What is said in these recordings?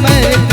também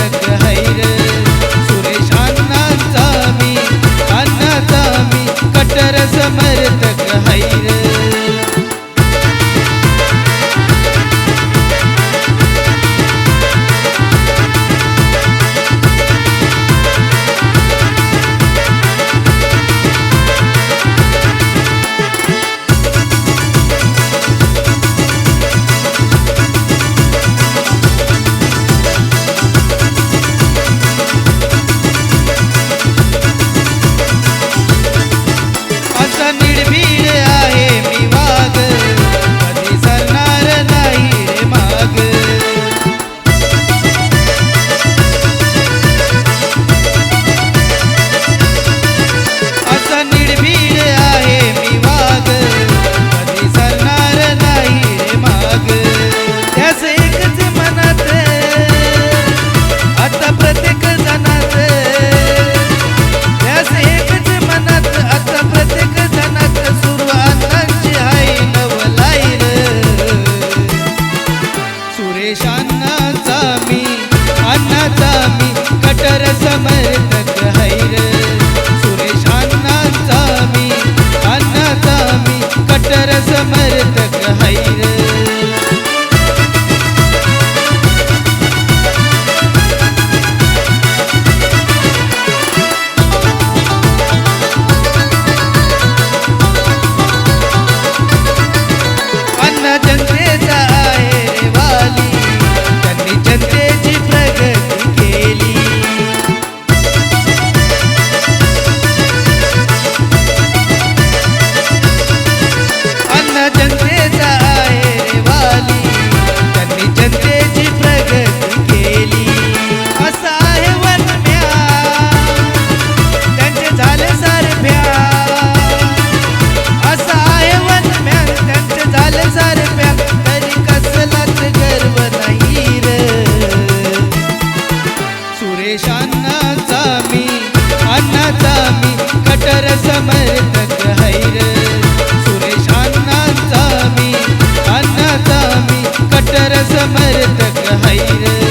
अन्नदामी अन्नदामी cutter समर्थक हैर मरतक हैर